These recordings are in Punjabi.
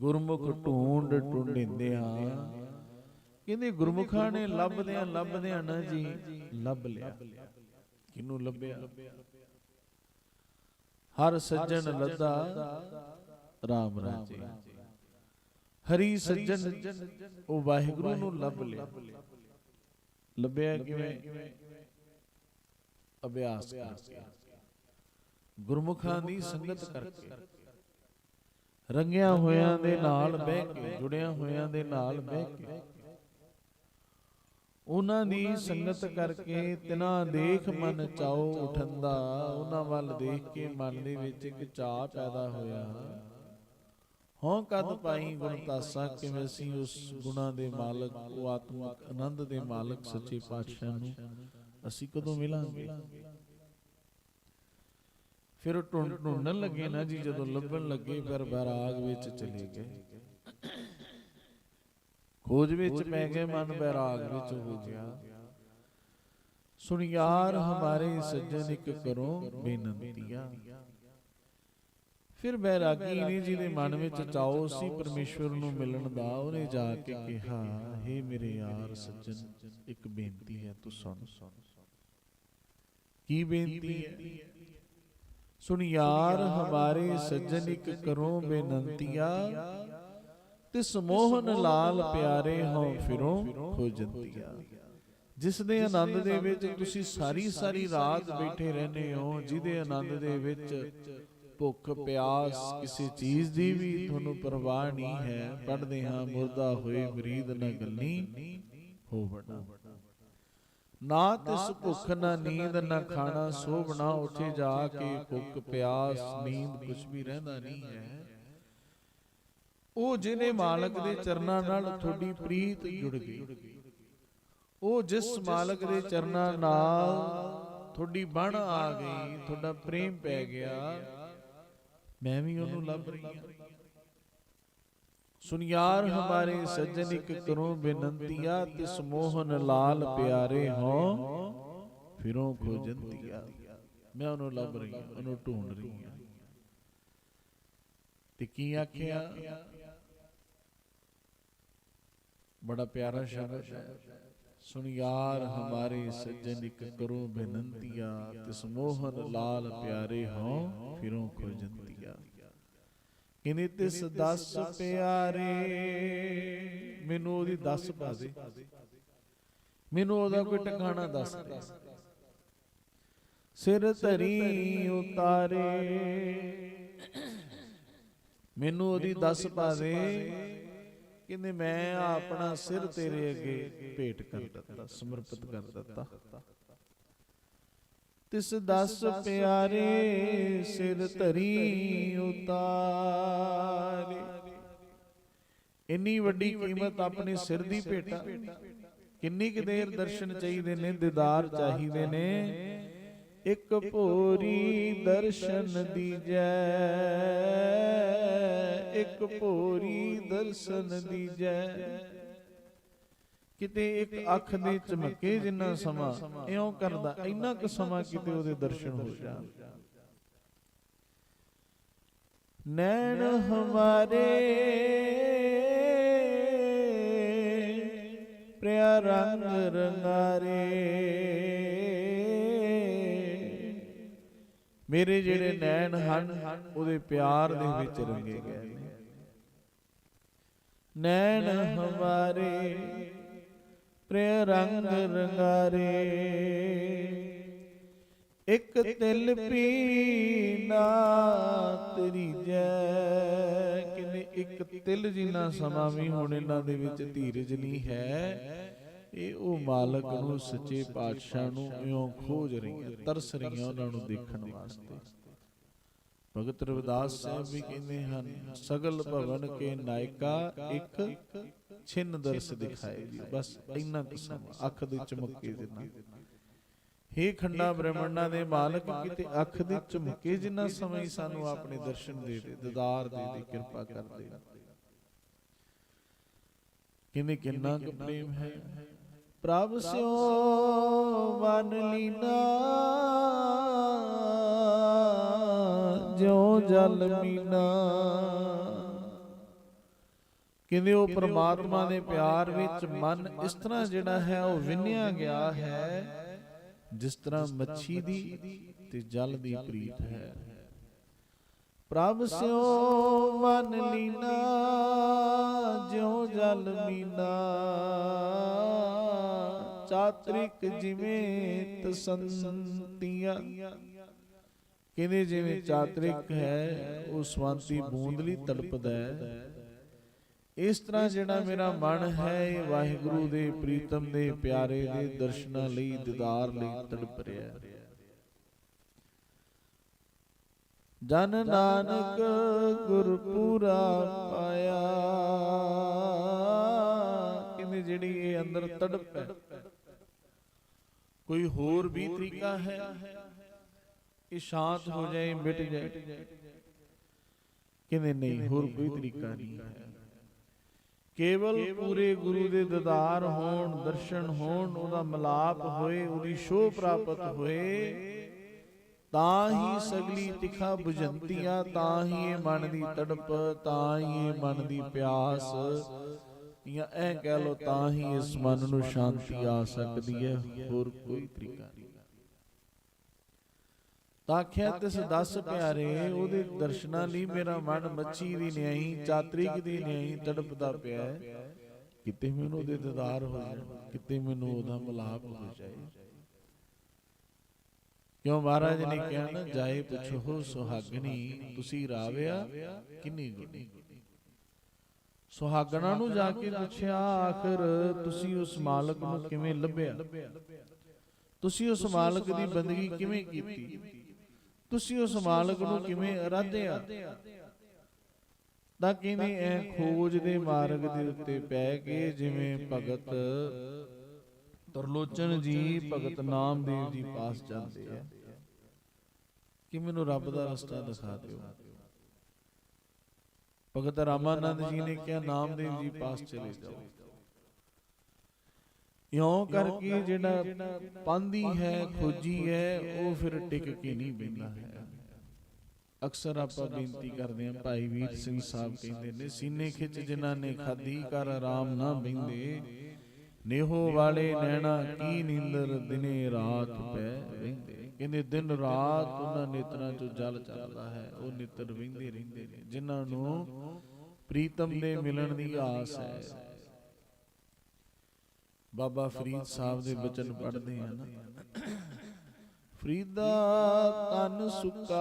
ਗੁਰਮੁਖ ਢੂੰਡ ਢੂੰਡਿੰਦਿਆਂ ਕਹਿੰਦੇ ਗੁਰਮੁਖਾਂ ਨੇ ਲੱਭਦਿਆਂ ਲੱਭਦਿਆਂ ਨਾ ਜੀ ਲੱਭ ਲਿਆ। ਕਿਨੂੰ ਲੱਭਿਆ? ਹਰ ਸੱਜਣ ਲੱਦਾ RAM ਰਾਜੇ। ਹਰੀ ਸੱਜਣ ਉਹ ਵਾਹਿਗੁਰੂ ਨੂੰ ਲੱਭ ਲਿਆ। ਲੱਭਿਆ ਕਿਵੇਂ? ਅਭਿਆਸ ਕਰਕੇ। ਗੁਰਮੁਖਾਂ ਦੀ ਸੰਗਤ ਕਰਕੇ। ਰੰਗਿਆਂ ਹੋਇਆਂ ਦੇ ਨਾਲ ਬਹਿ ਕੇ ਜੁੜਿਆਂ ਹੋਇਆਂ ਦੇ ਨਾਲ ਬਹਿ ਕੇ। ਉਹਨਾਂ ਦੀ ਸੰਗਤ ਕਰਕੇ ਤਿਨਾ ਦੇਖ ਮਨ ਚਾਉ ਉਠੰਦਾ। ਉਹਨਾਂ ਵੱਲ ਦੇਖ ਕੇ ਮਨ ਦੇ ਵਿੱਚ ਇੱਕ ਚਾਹ ਪੈਦਾ ਹੋਇਆ। ਹਉ ਕਦ ਪਾਈ ਗੁਣ ਤਾਸਾ ਕਿਵੇਂ ਅਸੀਂ ਉਸ ਗੁਣਾ ਦੇ ਮਾਲਕ ਉਹ ਆਤਮਿਕ ਆਨੰਦ ਦੇ ਮਾਲਕ ਸੱਚੇ ਪਾਤਸ਼ਾਹ ਨੂੰ। ਅਸੀਂ ਕਦੋਂ ਮਿਲਾਂਗੇ? ਫਿਰ ਉਹ ਢੂੰਡ ਢੂੰਡਣ ਲੱਗੇ ਨਾ ਜੀ ਜਦੋਂ ਲੱਭਣ ਲੱਗੇ ਫਿਰ ਬੈਰਾਗ ਵਿੱਚ ਚਲੇ ਗਏ। ਖੋਜ ਵਿੱਚ ਪੈ ਗਏ ਮਨ ਬੈਰਾਗ ਵਿੱਚ ਹੋ ਗਿਆ। ਸੁਣ ਯਾਰ ਹਮਾਰੇ ਸੱਜਣ ਇੱਕ ਕਰੋ ਬੇਨੰਤੀਆ। ਫਿਰ ਬੈਰਾਗੀ ਨੇ ਜਿਹਦੇ ਮਨ ਵਿੱਚ ਚਾਉ ਸੀ ਪਰਮੇਸ਼ਵਰ ਨੂੰ ਮਿਲਣ ਦਾ ਉਹਨੇ ਜਾ ਕੇ ਕਿਹਾ हे ਮੇਰੇ ਯਾਰ ਸੱਜਣ ਇੱਕ ਬੇਨਤੀ ਹੈ ਤੂੰ ਸੁਣ। ਕੀ ਬੇਨਤੀ ਹੈ? ਸੁਣ ਯਾਰ ਹਮਾਰੇ ਸੱਜਣ ਇੱਕ ਕਰੋ ਬੇਨੰਤੀਆ। ਤਿਸ ਮੋਹਨ ਲਾਲ ਪਿਆਰੇ ਹੋ ਫਿਰੋ ਖੋਜੰਤੀਆ ਜਿਸ ਦੇ ਆਨੰਦ ਦੇ ਵਿੱਚ ਤੁਸੀਂ ਸਾਰੀ ਸਾਰੀ ਰਾਤ ਬੈਠੇ ਰਹਿੰਦੇ ਹੋ ਜਿਹਦੇ ਆਨੰਦ ਦੇ ਵਿੱਚ ਭੁੱਖ ਪਿਆਸ ਕਿਸੇ ਚੀਜ਼ ਦੀ ਵੀ ਤੁਹਾਨੂੰ ਪਰਵਾਹ ਨਹੀਂ ਹੈ। ਪੜਦੇ ਹਾਂ। ਮੁਰਦਾ ਹੋਏ ਮਰੀਦ ਨਾ ਗੱਲੀ ਹੋਵਣਾ ਨਾ ਤਿਸ ਭੁੱਖ ਨਾ ਨੀਂਦ ਨਾ ਖਾਣਾ ਸੋਵਣਾ ਉੱਥੇ ਜਾ ਕੇ ਭੁੱਖ ਪਿਆਸ ਨੀਂਦ ਕੁਝ ਵੀ ਰਹਿੰਦਾ ਨਹੀਂ ਹੈ। ਉਹ ਜਿਹਨੇ ਮਾਲਕ ਦੇ ਚਰਨਾਂ ਨਾਲ ਤੁਹਾਡੀ ਪ੍ਰੀਤ ਜੁੜ ਗਈ। ਉਹ ਜਿਸ ਮਾਲਕ ਦੇ ਚਰਨਾਂ ਨਾਲ ਤੁਹਾਡੀ ਬਣ ਆ ਗਈ ਤੁਹਾਡਾ ਪ੍ਰੇਮ ਪੈ ਗਿਆ। ਮੈਂ ਵੀ ਉਹਨੂੰ ਲੱਭ ਰਹੀ ਹਾਂ। ਸੁਨ ਹਮਾਰੇ ਸੱਜਣ ਇੱਕ ਕਰੋ ਬੇਨੰਤੀਆ, ਤਿਸ ਮੋਹਨ ਲਾਲ ਪਿਆਰੇ ਹੋ, ਫਿਰੋਂ ਖੋਜੰਤੀਆ ਮੈਂ ਉਹਨੂੰ ਲੱਭ ਰਹੀ ਹਾਂ, ਉਹਨੂੰ ਢੂੰਡ ਰਹੀ ਹਾਂ। ਤੇ ਕੀ ਆਖਿਆ? ਬੜਾ ਪਿਆਰਾ ਸ਼ਬਦ ਹੈ। ਸੁਣ ਯਾਰ ਹਮਾਰੇ ਸੱਜਣ ਇਕ ਕਰੋ ਬੇਨੰਤੀਆ, ਤਿਸ ਮੋਹਨ ਲਾਲ ਪਿਆਰੇ ਹੋ, ਫਿਰੋਂ ਖੋਜੰਤੀਆ ਕਿਨੇ ਤਿਸ ਦਸ ਪਿਆਰੇ। ਮੈਨੂੰ ਉਹਦੀ ਦਸ ਪਾ ਦੇ ਮੈਨੂੰ ਉਹਦਾ ਕੋਈ ਟਿਕਾਣਾ ਦੱਸ ਦੇ। ਸਿਰ ਧਰੀ ਉਤਾਰੇ। ਮੈਨੂੰ ਉਹਦੀ ਦਸ ਪਾ ਦੇ ਕਹਿੰਦੇ ਮੈਂ ਆਪਣਾ ਸਿਰ ਤੇਰੇ ਅੱਗੇ ਭੇਟ ਕਰ ਦਿੱਤਾ ਸਮਰਪਿਤ ਕਰ ਦਿੱਤਾ। ਤਿਸ ਦਸ ਪਿਆਰੇ ਸਿਰ ਧਰੀ ਉਤਾਰੇ। ਇੰਨੀ ਵੱਡੀ ਕੀਮਤ ਆਪਣੇ ਸਿਰ ਦੀ ਭੇਟਾ। ਕਿੰਨੀ ਕੁ ਦੇਰ ਦਰਸ਼ਨ ਚਾਹੀਦੇ ਨੇ ਦੀਦਾਰ ਚਾਹੀਦੇ ਨੇ? ਇੱਕ ਭੋਰੀ ਦਰਸ਼ਨ ਦੀਜੈ। ਇੱਕ ਭੋਰੀ ਦਰਸ਼ਨ ਦੀਜੈ। ਕਿਤੇ ਇੱਕ ਅੱਖ ਦੇ ਝਮਕੇ ਜਿੰਨਾ ਸਮਾਂ ਇਉਂ ਕਰਦਾ, ਇੰਨਾ ਕੁ ਸਮਾਂ ਕਿਤੇ ਉਹਦੇ ਦਰਸ਼ਨ ਹੋ ਜਾਣ। ਨੈਣ ਹਮਾਰੇ ਪ੍ਰਿਆ ਰੰਗ ਰੰਗਾਰੇ। ਮੇਰੇ ਜਿਹੜੇ ਨੈਣ ਹਨ, ਉਹਦੇ ਪਿਆਰ ਦੇ ਵਿੱਚ ਰੰਗੇ ਗਏ ਨੇ। ਨੈਣ ਹਮਾਰੇ ਪ੍ਰਿਆ ਰੰਗ ਰੰਗਾਰੇ। ਇੱਕ ਤਿਲ ਪੀਨਾ ਤੇਰੀ ਜੈ। ਕਿਨੇ ਇੱਕ ਤਿਲ ਜਿੰਨਾ ਸਮਾਂ ਵੀ ਹੁਣ ਇਹਨਾਂ ਦੇ ਵਿੱਚ ਧੀਰਜ ਨਹੀਂ ਹੈ, ਇਹ ਉਹ ਮਾਲਕ ਨੂੰ ਸੱਚੇ ਪਾਤਸ਼ਾਹ ਨੂੰ ਇਉਂ ਖੋਜ ਰਹੀਆਂ, ਤਰਸ ਰਹੀਆਂ ਉਹਨਾਂ ਨੂੰ ਦੇਖਣ ਵਾਸਤੇ। ਭਗਤ ਰਵਿਦਾਸ ਸਾਹਿਬ ਵੀ ਕਹਿੰਦੇ ਹਨ, ਸਗਲ ਭਵਨ ਕੇ ਨਾਇਕਾ ਇੱਕ ਛਿਨ ਦਰਸ ਦਿਖਾਏ ਜੀ। ਬਸ ਇੰਨਾ ਕੁ ਅੱਖ ਦੇ ਚਮਕੇ ਜਿੰਨਾ ਹੇ ਖੰਡਾ ਬ੍ਰਹਮੰਡਾਂ ਦੇ ਮਾਲਕ, ਕਿਤੇ ਅੱਖ ਦੇ ਝੁਮਕੇ ਜਿੰਨਾ ਸਮਾਂ ਸਾਨੂੰ ਆਪਣੇ ਦਰਸ਼ਨ ਦੇ ਦੇ, ਦਿਦਾਰ ਦੇ ਦੇ, ਕਿਰਪਾ ਕਰ ਦੇ। ਕਿੰਨੇ ਕਿੰਨਾ ਕੁ ਪ੍ਰੇਮ ਹੈ। ਪ੍ਰਭ ਸਿਓ ਮਨ ਲੀਨਾ। ਜਿਉ ਜਲ ਮੀਨਾ। ਕਹਿੰਦੇ ਉਹ ਪ੍ਰਮਾਤਮਾ ਦੇ ਪਿਆਰ ਵਿੱਚ ਮਨ ਇਸ ਤਰ੍ਹਾਂ ਜਿਹੜਾ ਹੈ, ਉਹ ਵਿੰਨਿਆ ਗਿਆ ਹੈ, ਜਿਸ ਤਰ੍ਹਾਂ ਮੱਛੀ ਦੀ ਤੇ ਜਲ ਦੀ ਪ੍ਰੀਤ ਹੈ। ਪ੍ਰਭ ਸਿਓ ਮਨ ਲੀਨਾ, ਜਿਉ ਜਲ ਮੀਨਾ। ਚਾਤ੍ਰਿਕ ਜਿਵੇਂ ਤਸੰਤੀਆਂ ਕਹਿੰਦੇ ਜਿਵੇਂ ਚਾਤ੍ਰਿਕ ਹੈ ਉਹ ਸਵੰਤੀ ਬੂੰਦ ਲਈ ਤੜਪਦਾ ਹੈ। ਇਸ ਤਰ੍ਹਾਂ ਜਿਹੜਾ ਮੇਰਾ ਮਨ ਹੈ ਇਹ ਵਾਹਿਗੁਰੂ ਦੇ ਪ੍ਰੀਤਮ ਦੇ ਪਿਆਰੇ ਦੇ ਦਰਸ਼ਨਾਂ ਲਈ ਦੀਦਾਰ ਲਈ ਤੜਪ ਰਿਹਾ ਹੈ ਜਨ ਨਾਨਕ ਗੁਰਪੂਰਾ ਪਾਇਆ। ਕਿਵੇਂ ਜਿਹੜੀ ਇਹ ਅੰਦਰ ਤੜਪ? ਹੈ ਕੋਈ ਹੋਰ ਵੀ ਤਰੀਕਾ ਹੈ? ਇਹ ਸ਼ਾਂਤ ਹੋ ਜਾਏ ਮਿਟ ਜਾਏ। ਕਹਿੰਦੇ ਨਹੀਂ ਹੋਰ ਕੋਈ ਤਰੀਕਾ ਨਹੀਂ ਹੈ। ਕੇਵਲ ਪੂਰੇ ਗੁਰੂ ਦੇ ਦੀਦਾਰ ਹੋਣ ਦਰਸ਼ਨ ਹੋਣ ਉਹਦਾ ਮਲਾਪ ਹੋਏ ਉਹਦੀ ਸ਼ੋਭ ਪ੍ਰਾਪਤ ਹੋਏ ਤਾਂ ਹੀ ਸਗਲੀ ਤਿਖਾ 부ਜੰਤੀਆਂ ਤਾਂ ਹੀ ਇਹ ਮਨ ਦੀ ਤੜਪ ਤਾਂ ਹੀ ਇਹ ਮਨ ਦੀ ਪਿਆਸ। ਜਾਂ ਇਹ ਕਹਿ ਲੋ ਤਾਂ ਹੀ ਇਸ ਮਨ ਨੂੰ ਸ਼ਾਂਤੀ ਆ ਸਕਦੀ ਹੈ ਹੋਰ ਕੋਈ ਤਰੀਕਾ ਨਹੀਂ। ਤਾਖਿਆ ਤਿਸ ਦਸ ਪਿਆਰੇ ਉਹਦੇ ਦਰਸ਼ਨਾਂ ਲਈ ਮੇਰਾ ਮਨ ਮੱਛੀ ਦੀ ਨਿਆਈ ਚਾਤ੍ਰਿਕ ਦੀ ਨਿਆਈ ਤੜਪਦਾ ਪਿਆ ਕਿਤੇ ਮੈਨੂੰ ਉਹਦੇ ਦੀਦਾਰ ਹੋ ਜਾਣ ਕਿਤੇ ਮੈਨੂੰ ਉਹਦਾ ਮਲਾਪ ਹੋ ਜਾਏ। ਕਿਉਂ ਮਹਾਰਾਜ ਨੇ ਕਿਹਾ ਨਾ ਜਾਏ ਪੁੱਛੋ ਸੁਹਾਗਣੀ ਤੁਸੀਂ ਰਾਵਿਆ ਕਿੰਨੀ ਗੁਣੀ ਸੁਹਾਗਣਾ ਨੂੰ ਜਾ ਕੇ ਪੁੱਛਿਆ ਆਖਰ ਤੁਸੀਂ ਉਸ ਮਾਲਕ ਨੂੰ ਕਿਵੇਂ ਲੱਭਿਆ? ਤੁਸੀਂ ਉਸ ਮਾਲਕ ਦੀ ਬੰਦਗੀ ਕਿਵੇਂ ਕੀਤੀ? ਤੁਸੀਂ ਉਸ ਮਾਲਕ ਨੂੰ ਕਿਵੇਂ ਅਰਾਧਿਆ? ਤਾਂ ਕਹਿੰਦੇ ਐ ਖੋਜ ਦੇ ਮਾਰਗ ਦੇ ਉੱਤੇ ਪੈ ਕੇ ਜਿਵੇਂ ਭਗਤ ਤਰਲੋਚਨ ਜੀ ਭਗਤ ਨਾਮਦੇਵ ਜੀ ਪਾਸ ਜਾਂਦੇ ਆ। ਕਿ ਮੈਨੂੰ ਰੱਬ ਦਾ ਰਸਤਾ ਦਿਖਾ ਦਿਓ। ਭਗਤ ਰਾਮਾਨੰਦ ਜੀ ਨੇ ਕਿਹਾ ਨਾਮਦੇਵ ਜੀ ਪਾਸ ਚਲੇ ਜਾਓ। ਇਉਂ ਕਰਕੇ ਜਿਹੜਾ ਪਾਂਦੀ ਹੈ ਖੋਜੀ ਹੈ ਉਹ ਫਿਰ ਟਿਕ ਕੇ ਨਹੀਂ ਬੈਂਦਾ ਹੈ ਅਕਸਰ ਆਪਾਂ ਬੇਨਤੀ ਕਰਦੇ ਹਾਂ ਭਾਈ ਵੀਰ ਸਿੰਘ ਸਾਹਿਬ ਕਹਿੰਦੇ ਨੇ ਸੀਨੇ ਖਿੱਚ ਜਿਨ੍ਹਾਂ ਨੇ ਖਾਦੀ ਕਰ ਆਰਾਮ ਨਾ ਬੈਂਦੇ। ਨੇਹੋ ਵਾਲੇ ਨੈਣਾ ਕੀ ਨੀਂਦਰ ਦਿਨੇ ਰਾਤ ਪੈ ਰਹਿੰਦੇ ਕਹਿੰਦੇ ਦਿਨ ਰਾਤ ਉਹਨਾਂ ਨੇਤਰਾਂ ਚੋਂ ਜਲ ਚੱਲਦਾ ਹੈ ਉਹ ਨੇਤਰ ਵਹਿੰਦੇ ਰਹਿੰਦੇ ਨੇ ਜਿਨ੍ਹਾਂ ਨੂੰ ਪ੍ਰੀਤਮ ਦੇ ਮਿਲਣ ਦੀ ਆਸ ਹੈ। ਬਾਬਾ ਫਰੀਦ ਸਾਹਿਬ ਦੇ ਬਚਨ ਪੜ੍ਹਦੇ ਆ ਨਾ। ਫਰੀਦਾ ਤਨ ਸੁਕਾ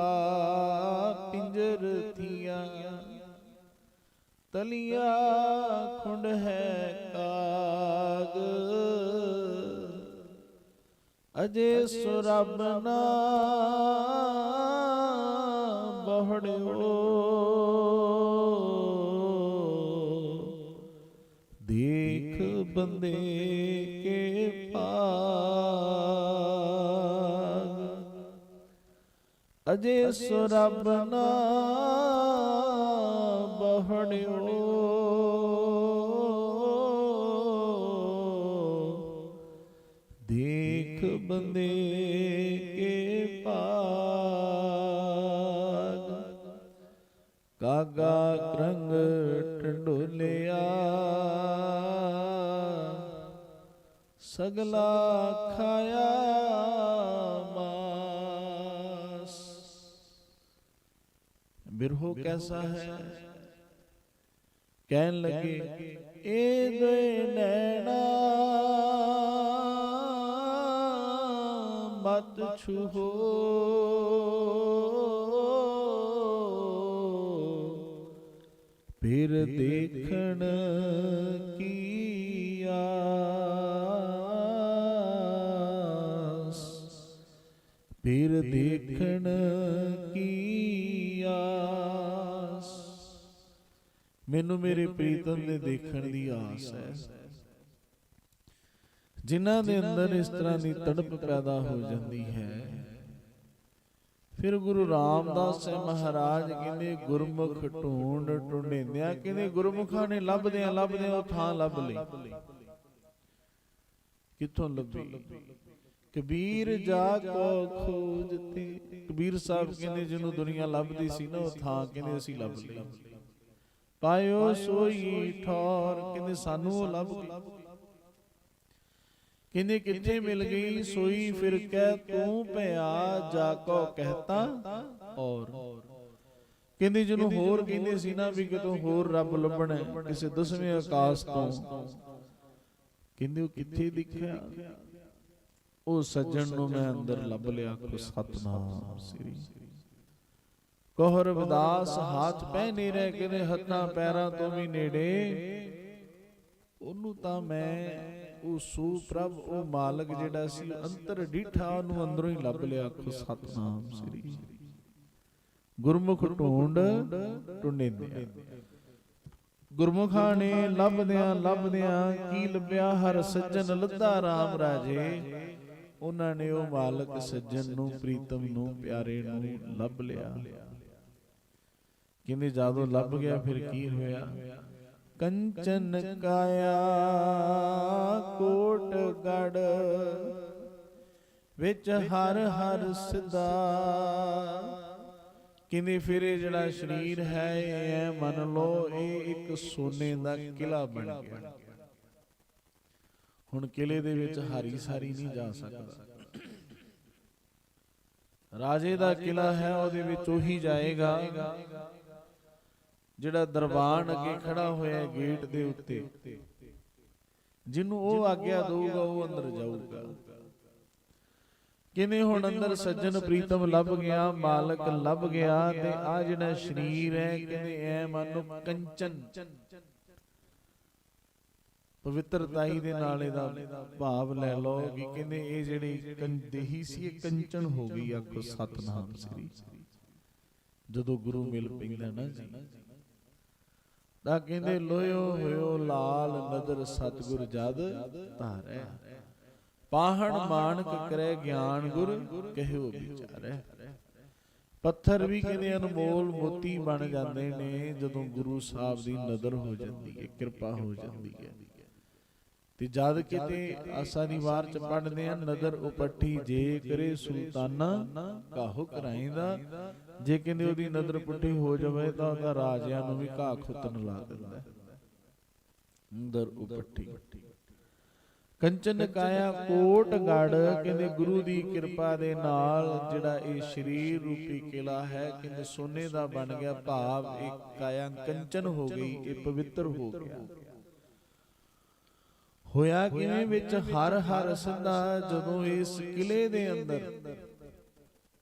ਪਿੰਜਰ ਥੀਆਂ ਤਲੀਆ ਖੁੰਡ ਹੈ ਕਾਗ। ਅਜੇ ਸੁਰਬ ਨਾ ਬਹੜਿਓ। ਬੰਦੇ ਕੇ ਭਾਗ ਅਜੇ ਸੁਰਬ ਨਾ ਬਹੜਿਓ ਦੇਖ ਬੰਦੇ ਹੈ? ਕਹਿਣ ਲੱਗੇ ਇਹ ਦੋਏ ਨੈਣਾ ਮਤ ਛੂਹੋ। ਫਿਰ ਦੇਖਣ ਕੀ ਆਸ। ਫਿਰ ਦੇਖਣ ਕੀ ਆਸ ਮੈਨੂੰ ਮੇਰੇ ਪ੍ਰੀਤਮ ਦੇ ਦੇਖਣ ਦੀ ਆਸ ਹੈ। ਜਿਨ੍ਹਾਂ ਦੇ ਅੰਦਰ ਇਸ ਤਰ੍ਹਾਂ ਦੀ ਤੜਪ ਪੈਦਾ ਹੋ ਜਾਂਦੀ ਹੈ। ਫਿਰ ਗੁਰੂ ਰਾਮਦਾਸ ਸਾਹਿਬ ਮਹਾਰਾਜ ਕਹਿੰਦੇ ਗੁਰਮੁਖ ਢੂੰਡ ਢੂੰਡਿੰਦਿਆਂ ਕਹਿੰਦੇ ਗੁਰਮੁਖਾਂ ਨੇ ਲੱਭਦਿਆਂ ਲੱਭਦਿਆਂ ਉਹ ਥਾਂ ਲੱਭ ਲਈ। ਕਿੱਥੋਂ ਲੱਭੀ? ਕਬੀਰ ਜਾ ਕੋ ਖੋਜਤੇ ਕਬੀਰ ਸਾਹਿਬ ਕਹਿੰਦੇ ਜਿਹਨੂੰ ਦੁਨੀਆ ਲੱਭਦੀ ਸੀ ਨਾ ਉਹ ਥਾਂ ਕਹਿੰਦੇ ਅਸੀਂ ਲੱਭ ਲਈ। ਪਾਇਓ ਸੋਈ ਠੌਰ। ਕਹਿੰਦੇ ਸਾਨੂੰ ਉਹ ਲੱਭ ਗਈ। ਕਹਿੰਦੇ ਕਿੱਥੇ ਮਿਲ ਗਈ? ਸੋਈ ਫਿਰ ਕਹਿ ਤੂੰ ਭਇਆ ਜਾ ਕੋ ਕਹਤਾ ਔਰ। ਕਹਿੰਦੇ ਜਿਹਨੂੰ ਹੋਰ ਕਹਿੰਦੇ ਸੀ ਨਾ ਵੀ ਕਿਤੋਂ ਹੋਰ ਰੱਬ ਲੱਭਣਾ ਕਿਸੇ ਦਸਵੇਂ ਆਕਾਸ਼ ਤੋਂ। ਕਹਿੰਦੇ ਉਹ ਕਿੱਥੇ ਦਿਖਿਆ? ਉਹ ਸੱਜਣ ਨੂੰ ਮੈਂ ਅੰਦਰ ਲੱਭ ਲਿਆ ਕੋ ਸਤਨਾਮ ਸ੍ਰੀ। ਕੋਹਰ ਰਵਿਦਾਸ ਹੱਥ ਪੈ ਨਹੀਂ ਰਹਿ ਕਹਿੰਦੇ ਹੱਥਾਂ ਪੈਰਾਂ ਤੋਂ ਵੀ ਨੇੜੇ। ਉਹਨੂੰ ਤਾਂ ਮੈਂ ਉਹ ਸੂ ਪ੍ਰਭ ਉਹ ਮਾਲਕ ਜਿਹੜਾ ਸੀ ਅੰਤਰ ਡੀਠਾ ਉਹਨੂੰ ਅੰਦਰੋਂ ਹੀ ਲੱਭ ਲਿਆ ਕੋ ਸਤਨਾਮ ਸ੍ਰੀ ਗੁਰਮੁਖ ਢੂੰਡ ਟੁੰਡਿੰਦੇ ਗੁਰਮੁਖਾਂ ਨੇ ਲੱਭਦਿਆਂ ਲੱਭਦਿਆਂ ਕੀ ਲੱਭਿਆ? ਹਰ ਸੱਜਣ ਲੱਦਾ RAM ਰਾਜੇ। ਉਹਨਾਂ ਨੇ ਉਹ ਮਾਲਕ ਸੱਜਣ ਨੂੰ ਪ੍ਰੀਤਮ ਨੂੰ ਪਿਆਰੇ ਨੂੰ ਲੱਭ ਲਿਆ। ਕਹਿੰਦੇ ਜਦੋਂ ਲੱਭ ਗਿਆ ਫਿਰ ਕੀ ਹੋਇਆ? ਕੰਚਨ ਕਾਇਆ ਕੋਟ ਗੜ ਵਿੱਚ ਹਰ ਹਰ ਸਦਾ ਕਹਿੰਦੇ ਫਿਰ ਇਹ ਜਿਹੜਾ ਸਰੀਰ ਹੈ ਇਹ ਮੰਨ ਲਓ ਇਹ ਇੱਕ ਸੋਨੇ ਦਾ ਕਿਲਾ ਬਣ ਗਿਆ। ਹੁਣ ਕਿਲੇ ਦੇ ਵਿੱਚ ਹਾਰੀ ਸਾਰੀ ਨਹੀਂ ਜਾ ਸਕਦਾ। ਰਾਜੇ ਦਾ ਕਿਲਾ ਹੈ ਉਹਦੇ ਵਿੱਚ ਉਹੀ ਜਾਏਗਾ। ਜਿਹੜਾ ਦਰਬਾਨ ਅੱਗੇ ਖੜਾ ਹੋਇਆ ਗੇਟ ਦੇ ਉੱਤੇ। ਜਿਹਨੂੰ ਉਹ ਆਗਿਆ ਦਊਗਾ ਉਹ ਅੰਦਰ ਜਾਊਗਾ। ਕਿਵੇਂ ਹੁਣ ਅੰਦਰ ਸੱਜਣ ਪ੍ਰੀਤਮ ਲੱਭ ਗਿਆ ਮਾਲਕ ਲੱਭ ਗਿਆ ਤੇ ਆ ਜਿਹੜਾ ਸਰੀਰ ਹੈ ਕਹਿੰਦੇ ਐ ਮੰਨੋ ਕੰਚਨ। ਪਵਿੱਤਰਤਾਈ ਦੇ ਨਾਲ ਇਹਦਾ ਭਾਵ ਲੈ ਲਓ ਕਿ ਕਹਿੰਦੇ ਇਹ ਜਿਹੜੀ ਕੰਦੇਹੀ ਸੀ ਇਹ ਕੰਚਨ ਹੋ ਗਈ ਆਖੋ ਸਤਨਾਮ ਸ੍ਰੀ। ਜਦੋਂ ਗੁਰੂ ਮਿਲ ਪੈਂਦਾ ਨਾ ਜੀ। ਤਾਂ ਕਹਿੰਦੇ, ਲੋਇਓ ਹੋਇਓ ਲਾਲ ਨਦਰ ਸਤਗੁਰ ਜਦ ਧਾਰੈ। ਪਾਹਣ ਮਾਨਕ ਕਰੇ ਗਿਆਨ ਗੁਰ, ਕਹਿਓ ਵਿਚਾਰੈ। ਪੱਥਰ ਵੀ ਕਹਿੰਦੇ, ਅਨਮੋਲ ਮੋਤੀ ਬਣ ਜਾਂਦੇ ਨੇ, ਜਦੋਂ ਗੁਰੂ ਸਾਹਿਬ ਦੀ ਨਜ਼ਰ ਹੋ ਜਾਂਦੀ ਹੈ ਕਿਰਪਾ ਹੋ ਜਾਂਦੀ ਹੈ ਤੇ ਜਦ ਕਿਤੇ ਆਸਾ ਦੀ ਵਾਰ ਚ ਪੜਦੇ ਆ, ਨਦਰ ਉਪੱਠੀ ਜੇ ਕਰੇ ਸੁਲਤਾਨਾ ਕਾਹੋ ਕਰਾਈਂਦਾ ਜੇ ਕਹਿੰਦੇ ਉਹਦੀ ਨਦਰ ਪੁੱਠੀ ਹੋ ਜਾਵੇ ਤਾਂ ਉਹਦਾ ਰਾਜਿਆਂ ਨੂੰ ਵੀ ਘਾਹ ਖੁੱਤਨ ਲਾ ਦਿੰਦਾ ਨਦਰ ਉਪੱਠੀ ਕੰਚਨ ਕਾਇਆ ਕੋਟ ਗੜ, ਕਹਿੰਦੇ ਗੁਰੂ ਦੀ ਕਿਰਪਾ ਦੇ ਨਾਲ ਜਿਹੜਾ ਇਹ ਸਰੀਰ ਰੂਪੀ ਕਿਲਾ ਹੈ, ਕਹਿੰਦੇ ਸੋਨੇ ਦਾ ਬਣ ਗਿਆ ਭਾਵ, ਇਹ ਕਾਇਆ ਕੰਚਨ ਹੋ ਗਈ, ਇਹ ਪਵਿੱਤਰ ਹੋ ਗਿਆ। ਹੋਇਆ ਕਿਵੇਂ ਵਿੱਚ ਹਰ ਹਰ ਸੰਧਾ, ਜਦੋਂ ਇਸ ਕਿਲੇ ਦੇ ਅੰਦਰ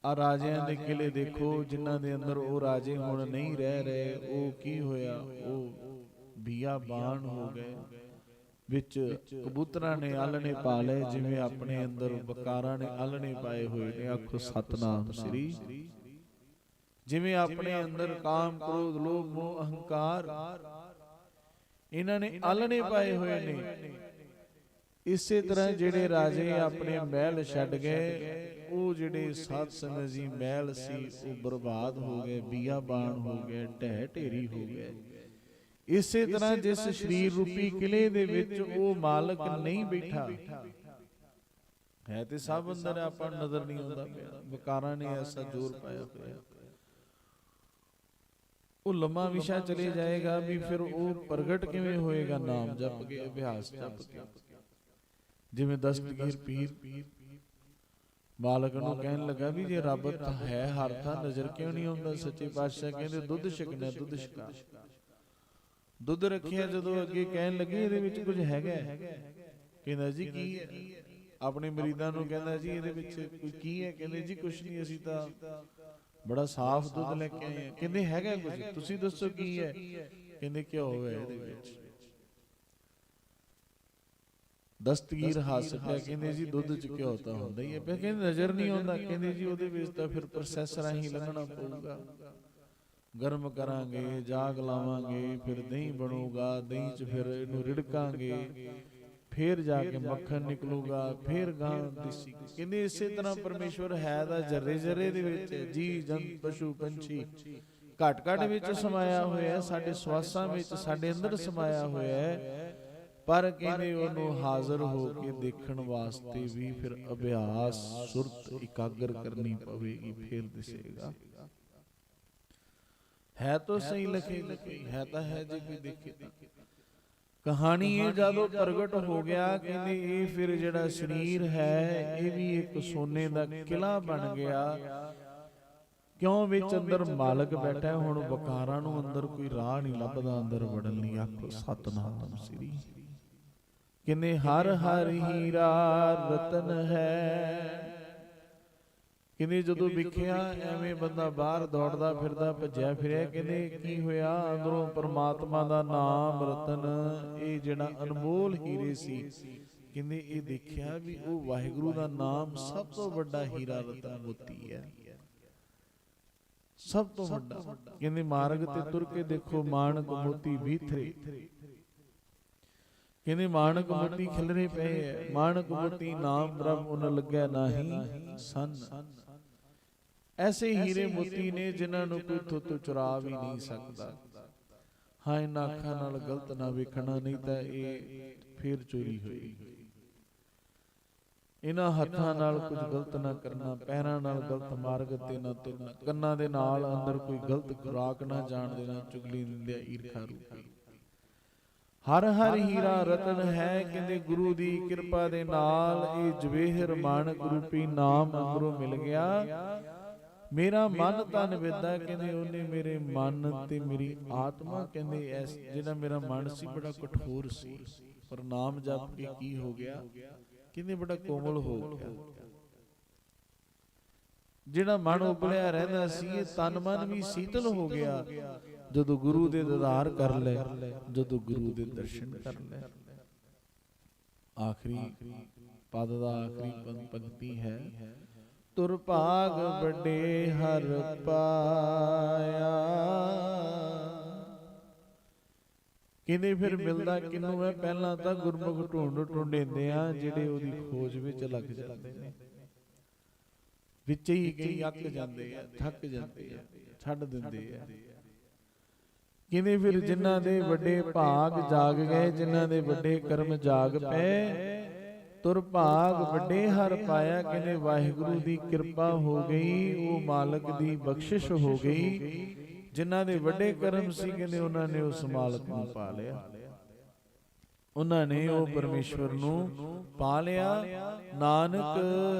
ਆ ਰਾਜਿਆਂ ਦੇ ਕਿਲੇ ਦੇਖੋ ਜਿਨ੍ਹਾਂ ਦੇ ਅੰਦਰ ਉਹ ਰਾਜੇ ਹੁਣ ਨਹੀਂ ਰਹਿ ਰਹੇ ਉਹ ਕੀ ਹੋਇਆ? ਉਹ ਬੀਆ ਬਾਣ ਹੋ ਗਏ। ਵਿੱਚ ਕਬੂਤਰਾਂ ਨੇ ਆਲਣੇ ਪਾ ਲਏ ਜਿਵੇਂ ਆਪਣੇ ਅੰਦਰ ਬਕਾਰਾਂ ਨੇ ਆਲਣੇ ਪਾਏ ਹੋਏ ਨੇ ਆਖੋ ਸਤਨਾਮ ਸ੍ਰੀ। ਜਿਵੇਂ ਆਪਣੇ ਅੰਦਰ ਕਾਮ ਕ੍ਰੋਧ ਲੋਭ ਮੋਹ ਅਹੰਕਾਰ ਇਹਨਾਂ ਨੇ ਆਲਣੇ ਪਾਏ ਹੋਏ ਨੇ। ਇਸੇ ਤਰ੍ਹਾਂ ਜਿਹੜੇ ਰਾਜੇ ਆਪਣੇ ਮਹਿਲ ਛੱਡ ਗਏ ਉਹ ਜਿਹੜੇ ਸਾਧ ਸੰਗਤ ਜੀ ਮਹਿਲ ਸੀ ਉਹ ਬਰਬਾਦ ਹੋ ਗਏ ਬੀਆਬਾਨ ਹੋ ਗਏ ਢਹਿ ਢੇਰੀ ਹੋ ਗਏ। ਇਸੇ ਤਰ੍ਹਾਂ ਜਿਸ ਸਰੀਰ ਰੂਪੀ ਕਿਲੇ ਦੇ ਵਿੱਚ ਉਹ ਮਾਲਕ ਨਹੀਂ ਬੈਠਾ। ਹੈ ਤੇ ਸਭ ਅੰਦਰ ਆਪਾਂ ਨਜ਼ਰ ਨਹੀਂ ਆਉਂਦਾ ਪਿਆ। ਵਿਕਾਰਾਂ ਨੇ ਐਸਾ ਜ਼ੋਰ ਪਾਇਆ ਹੋਇਆ ਉਹ ਲੰਮਾ ਵਿਸ਼ਾ ਚਲੇ ਜਾਏਗਾ ਵੀ ਫਿਰ ਉਹ ਪ੍ਰਗਟ ਕਿਵੇਂ ਹੋਏਗਾ? ਨਾਮ ਜਪ ਕੇ ਅਭਿਆਸ ਜਪ ਕੇ। ਜਿਵੇਂ ਦਸਤਗੀਰ ਪੀਰ ਮਾਲਕ ਨੂੰ ਕਹਿਣ ਲੱਗਾ ਵੀ ਜੇ ਰੱਬ ਤਾਂ ਹੈ ਹਰ ਥਾਂ ਨਜ਼ਰ ਕਿਉਂ ਨਹੀਂ ਆਉਂਦਾ? ਸੱਚੇ ਪਾਤਸ਼ਾਹ ਕਹਿੰਦੇ ਦੁੱਧ ਛਕਣਾ ਦੁੱਧ ਛਕਾ। ਦੁੱਧ ਰੱਖਿਆ ਜਦੋਂ ਅੱਗੇ ਕਹਿਣ ਲੱਗੇ ਇਹਦੇ ਵਿੱਚ ਕੁਝ ਹੈਗਾ ਕਹਿੰਦਾ ਜੀ ਕੀ ਹੈ? ਆਪਣੇ ਮਰੀਦਾਂ ਨੂੰ ਕਹਿੰਦਾ ਜੀ ਇਹਦੇ ਵਿੱਚ ਕੋਈ ਕੀ ਹੈ? ਕਹਿੰਦੇ ਜੀ ਕੁਝ ਨਹੀਂ ਅਸੀਂ ਤਾਂ ਬੜਾ ਸਾਫ਼ ਦੁੱਧ ਲੈ ਕੇ ਆਏ ਹਾਂ। ਕਹਿੰਦੇ ਹੈਗਾ ਕੁਝ ਤੁਸੀਂ ਦੱਸੋ ਕੀ ਹੈ? ਕਹਿੰਦੇ ਘਿਓ ਹੈ ਇਹਦੇ ਵਿੱਚ। ਦਸਤਗੀਰ ਹੱਸ ਪਿਆ ਕਹਿੰਦੇ ਜੀ ਦੁੱਧ ਚ ਘਿਓ ਤਾਂ ਹੁੰਦਾ ਹੀ ਹੈ। ਪਿਆ ਕਹਿੰਦੇ ਨਜ਼ਰ ਨਹੀਂ ਆਉਂਦਾ ਕਹਿੰਦੇ ਜੀ ਉਹਦੇ ਵਿੱਚ ਤਾਂ ਫਿਰ ਪ੍ਰੋਸੈਸ ਰਾਹੀਂ ਲੰਘਣਾ ਪਊਗਾ। ਗਰਮ ਕਰਾਂਗੇ ਜਾਗ ਲਾਵਾਂਗੇ ਫਿਰ ਦਹੀਂ ਬਣੂਗਾ ਦਹੀਂ ਚ ਫਿਰ ਇਹਨੂੰ ਰਿੜਕਾਂਗੇ। ਫਿਰ ਜਾ ਕੇ ਮੱਖਣ ਨਿਕਲੂਗਾ ਫਿਰ ਗਾਂ ਦੇਸੀ। ਕਹਿੰਦੇ ਇਸੇ ਤਰ੍ਹਾਂ ਪਰਮੇਸ਼ਵਰ ਹੈ ਦਾ ਜਰੇ ਜਰੇ ਦੇ ਵਿੱਚ ਜੀ ਜੰਤ ਪਸ਼ੂ ਪੰਛੀ। ਘਟ ਘਟ ਵਿੱਚ ਸਮਾਇਆ ਹੋਇਆ ਹੈ ਸਾਡੇ ਸਵਾਸਾਂ ਵਿੱਚ ਸਾਡੇ ਅੰਦਰ ਸਮਾਇਆ ਹੋਇਆ ਹੈ। ਪਰ ਕਹਿੰਦੇ ਉਹਨੂੰ ਹਾਜ਼ਰ ਹੋ ਕੇ ਦੇਖਣ ਵਾਸਤੇ ਵੀ ਫਿਰ ਅਭਿਆਸ ਸੁਰਤ ਇਕਾਗਰ ਕਰਨੀ ਪਵੇਗੀ, ਫਿਰ ਦਿਸੇਗਾ। ਹੈ ਤਾਂ ਸਹੀ ਲਿਖੇ ਹੈ ਤਾਂ ਹੈ ਜੇ ਕੋਈ ਦੇਖੇ ਤਾਂ। ਕਹਾਣੀ ਇਹ ਜਦੋਂ ਪ੍ਰਗਟ ਹੋ ਗਿਆ, ਕਹਿੰਦੇ ਇਹ ਫਿਰ ਜਿਹੜਾ ਸਰੀਰ ਹੈ, ਇਹ ਵੀ ਇੱਕ ਸੋਨੇ ਦਾ ਕਿਲਾ ਬਣ ਗਿਆ। ਕਿਉਂ ਵਿੱਚ ਅੰਦਰ ਮਾਲਕ ਬੈਠਾ ਹੁਣ ਵਕਾਰਾਂ ਨੂੰ ਅੰਦਰ ਕੋਈ ਰਾਹ ਨਹੀਂ ਲੱਭਦਾ, ਅੰਦਰ ਵੜਨ ਲਈ ਆਖੋ, ਸਤਨਾਮ ਸ੍ਰੀ। ਕਹਿੰਦੇ ਹਰ ਹਰ ਹੀਰਾ ਰਤਨ ਹੈ? ਕਹਿੰਦੇ ਜਦੋਂ ਵਿਖਿਆ ਐਵੇਂ ਬੰਦਾ ਬਾਹਰ ਦੌੜਦਾ ਫਿਰਦਾ ਭੱਜਿਆ ਫਿਰਿਆ ਕਹਿੰਦੇ ਕੀ ਹੋਇਆ? ਅੰਦਰੋਂ ਪ੍ਰਮਾਤਮਾ ਦਾ ਨਾਮ ਰਤਨ। ਇਹ ਜਿਹੜਾ ਅਨਮੋਲ ਹੀਰੇ ਸੀ ਕਹਿੰਦੇ ਇਹ ਦੇਖਿਆ ਵੀ ਉਹ ਵਾਹਿਗੁਰੂ ਦਾ ਨਾਮ ਸਭ ਤੋਂ ਵੱਡਾ ਹੀਰਾ ਰਤਨ ਮੋਤੀ ਹੈ। ਸਭ ਤੋਂ ਵੱਡਾ। ਕਹਿੰਦੇ ਮਾਰਗ ਤੇ ਤੁਰ ਕੇ ਦੇਖੋ ਮਾਣਕ ਮੋਤੀ ਵੀਥਰੇ। ਕਹਿੰਦੇ, ਮਾਣਕ ਮੋਤੀ ਖਿਲਰੇ ਪਏ ਐ। ਮਾਣਕ ਮੋਤੀ ਨਾਮ ਬ੍ਰਹਮ ਉਨ ਲੱਗਿਆ ਨਹੀਂ ਸੰਨ। ਐਸੇ ਹੀਰੇ ਮੋਤੀ ਨੇ ਜਿਨ੍ਹਾਂ ਨੂੰ ਕੋਈ ਥੁੱਤ ਚੁਰਾ ਵੀ ਨਹੀਂ ਸਕਦਾ। ਹਾਂ, ਇਹਨਾਂ ਅੱਖਾਂ ਨਾਲ ਗਲਤ ਨਾ ਵੇਖਣਾ, ਨਹੀਂ ਤਾਂ ਇਹ ਫੇਰ ਚੋਰੀ ਹੋਈ। ਇਹਨਾਂ ਹੱਥਾਂ ਨਾਲ ਕੁਝ ਗਲਤ ਨਾ ਕਰਨਾ, ਪੈਰਾਂ ਨਾਲ ਗਲਤ ਮਾਰਗ ਤੇ ਨਾ ਤੁਰਨਾ, ਕੰਨਾਂ ਦੇ ਨਾਲ ਅੰਦਰ ਕੋਈ ਗਲਤ ਖੁਰਾਕ ਨਾ ਜਾਣ ਦੇਣਾ, ਚੁਗਲੀ ਨਿੰਦਿਆ ਈਰਖਾ ਰੂਪੀ। ਹਰ ਹਰ ਹੀਰਾ ਰਤਨ ਹੈ ਕਹਿੰਦੇ ਗੁਰੂ ਦੀ ਕਿਰਪਾ ਦੇ ਨਾਲ ਇਹ ਜਵੇਹਰ ਮਾਨਕ ਰੂਪੀ ਨਾਮ ਅੰਦਰੋਂ ਮਿਲ ਗਿਆ। ਮੇਰਾ ਮਨ ਤਨ ਵਿਦਾ ਕਹਿੰਦੇ ਉਹਨੇ ਮੇਰੇ ਮਨ ਤੇ ਮੇਰੀ ਆਤਮਾ ਕਹਿੰਦੇ ਐਸ ਜਿਹੜਾ ਮੇਰਾ ਮਨ ਸੀ ਬੜਾ ਕਠੋਰ ਸੀ ਪਰ ਨਾਮ ਜਪ ਕੇ ਕੀ ਹੋ ਗਿਆ? ਕਹਿੰਦੇ ਬੜਾ ਕੋਮਲ ਹੋ ਗਿਆ। ਜਿਹੜਾ ਮਨ ਉਬਲਿਆ ਰਹਿੰਦਾ ਸੀ ਇਹ ਤਨ ਮਨ ਵੀ ਸੀਤਲ ਹੋ ਗਿਆ। ਜਦੋਂ ਗੁਰੂ ਦੇ ਦੀਦਾਰ ਕਰ ਲੈ ਜਦੋਂ ਗੁਰੂ ਦੇ ਦਰਸ਼ਨ ਕਰ ਲੈ ਆਖਰੀ ਪਦ ਦਾ ਆਖਰੀ ਪੰਕ- ਪੰਕਤੀ ਹੈ ਤੁਰ ਭਾਗ ਵੱਡੇ ਹਰ ਪਾਇਆ। ਕਹਿੰਦੇ ਫਿਰ ਮਿਲਦਾ ਕਿਨੂੰ ਹੈ? ਪਹਿਲਾਂ ਤਾਂ ਗੁਰਮੁਖ ਢੂੰਡ ਢੂੰਡੇਂਦੇ ਆ ਜਿਹੜੇ ਉਹਦੀ ਖੋਜ ਵਿੱਚ ਲੱਗ ਜਾਂਦੇ ਨੇ। ਵਿੱਚ ਹੀ ਕਈ ਅੱਕ ਜਾਂਦੇ ਆ ਥੱਕ ਜਾਂਦੇ ਆ। ਛੱਡ ਦਿੰਦੇ ਆ। ਕਹਿੰਦੇ ਫਿਰ ਜਿਨ੍ਹਾਂ ਦੇ ਵੱਡੇ ਭਾਗ ਜਾਗ ਗਏ ਜਿਨ੍ਹਾਂ ਦੇ ਵੱਡੇ ਕਰਮ ਜਾਗ ਪਏ ਤੁਰ ਭਾਗ ਵੱਡੇ ਹਰ ਪਾਇਆ ਕਹਿੰਦੇ ਵਾਹਿਗੁਰੂ ਦੀ ਕਿਰਪਾ ਹੋ ਗਈ ਉਹ ਮਾਲਕ ਦੀ ਬਖਸ਼ਿਸ਼ ਹੋ ਗਈ। ਜਿਨ੍ਹਾਂ ਦੇ ਵੱਡੇ ਕਰਮ ਸੀ ਕਹਿੰਦੇ ਉਹਨਾਂ ਨੇ ਉਸ ਮਾਲਕ ਨੂੰ ਪਾ ਲਿਆ ਉਹਨਾਂ ਨੇ ਉਹ ਪਰਮੇਸ਼ਵਰ ਨੂੰ ਪਾ ਲਿਆ। ਨਾਨਕ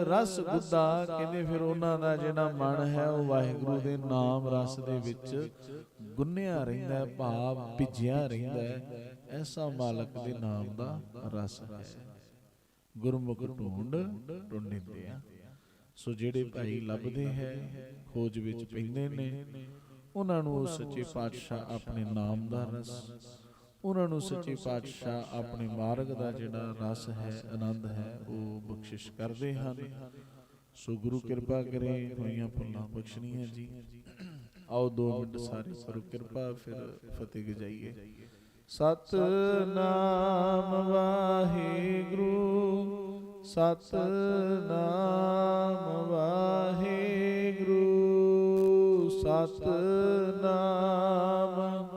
ਰਸ ਗੁੱਦਾ ਕਹਿੰਦੇ ਫਿਰ ਉਹਨਾਂ ਦਾ ਜਿਹੜਾ ਮਨ ਹੈ ਉਹ ਵਾਹਿਗੁਰੂ ਦੇ ਨਾਮ ਰਸ ਦੇ ਵਿੱਚ ਗੁੰਨਿਆ ਰਹਿੰਦਾ ਹੈ ਭਾਵ ਭਿੱਜਿਆ ਰਹਿੰਦਾ ਹੈ। ਐਸਾ ਮਾਲਕ ਦੇ ਨਾਮ ਦਾ ਰਸ ਹੈ। ਗੁਰਮੁਖ ਢੂੰਡ ਢੂੰਡਿੰਦੇ ਆ। ਸੋ ਜਿਹੜੇ ਭਾਈ ਲੱਭਦੇ ਹੈ ਖੋਜ ਵਿੱਚ ਪੈਂਦੇ ਨੇ ਉਹਨਾਂ ਨੂੰ ਉਹ ਸੱਚੇ ਪਾਤਸ਼ਾਹ ਆਪਣੇ ਨਾਮ ਦਾ ਰਸ ਉਹਨਾਂ ਨੂੰ ਸੱਚੇ ਪਾਤਸ਼ਾਹ ਆਪਣੇ ਮਾਰਗ ਦਾ ਜਿਹੜਾ ਰਸ ਹੈ ਆਨੰਦ ਹੈ ਉਹ ਬਖਸ਼ਿਸ਼ ਕਰਦੇ ਹਨ। ਸੋ ਗੁਰੂ ਕਿਰਪਾ ਕਰੇ ਹੋਈਆਂ ਭੁੱਲਾਂ ਬਖਸ਼ਣੀਆਂ ਜੀ। ਆਓ ਦੋ ਮਿੰਟ ਸਾਰੇ ਕਰੋ ਕਿਰਪਾ ਫਿਰ ਫਤਿਹ ਗਜਾਈਏ ਸਤ ਨਾਮ ਵਾਹਿਗੁਰੂ। ਸਤ ਨਾਮ ਵਾਹਿਗੁਰੂ। ਸਤ ਨਾਮ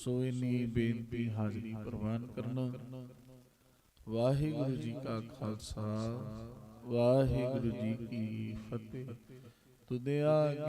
ਸੋ ਇਨੀ ਬੇਨਤੀ ਹਾਜ਼ਰੀ ਪ੍ਰਵਾਨ ਕਰਨਾ। ਵਾਹਿਗੁਰੂ ਜੀ ਕਾ ਖਾਲਸਾ, ਵਾਹਿਗੁਰੂ ਜੀ ਕੀ ਫਤਿਹ। ਤੁਦੇ